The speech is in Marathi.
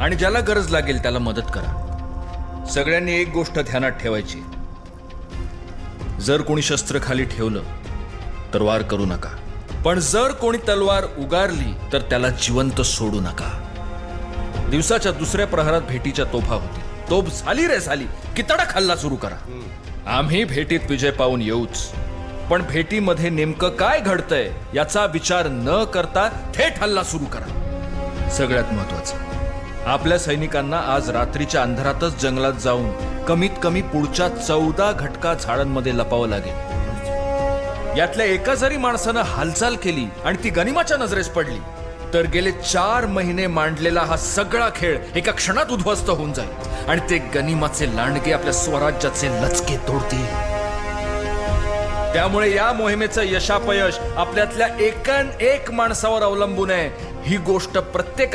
आणि ज्याला गरज लागेल त्याला मदत करा. सगळ्यांनी एक गोष्ट ध्यानात ठेवायची. जर कोणी शस्त्र खाली ठेवलं तर वार करू नका. पण जर कोणी तलवार उगारली तर त्याला जिवंत सोडू नका. दिवसाच्या दुसऱ्या प्रहरात भेटीच्या तोफा होती. तोफ झाली रे झाली. की तडक हल्ला सुरू करा. आम्ही भेटीत विजय पाहून येऊच. पण भेटीमध्ये नेमकं काय घडतंय याचा विचार न करता थेट हल्ला सुरू करा. सगळ्यात महत्वाचं. आपल्या सैनिकांना आज रात्रीच्या अंधारातच जंगलात जाऊन कमीत कमी पुढच्या चौदा घटका झाडांमध्ये लपावं लागेल. यातल्या एका जरी माणसानं हालचाल केली आणि ती गनिमाच्या नजरेस पडली तर गेले चार महिने मांडलेला हा सगळा खेळ एका क्षणात उद्ध्वस्त होऊन जाईल आणि ते गनिमाचे लांडगे आपल्या स्वराज्याचे लचके तोडतील. त्यामुळे या मोहिमेचं यशापयश आपल्यातल्या एकान एक माणसावर अवलंबून आहे. ही गोष्ट प्रत्येकानं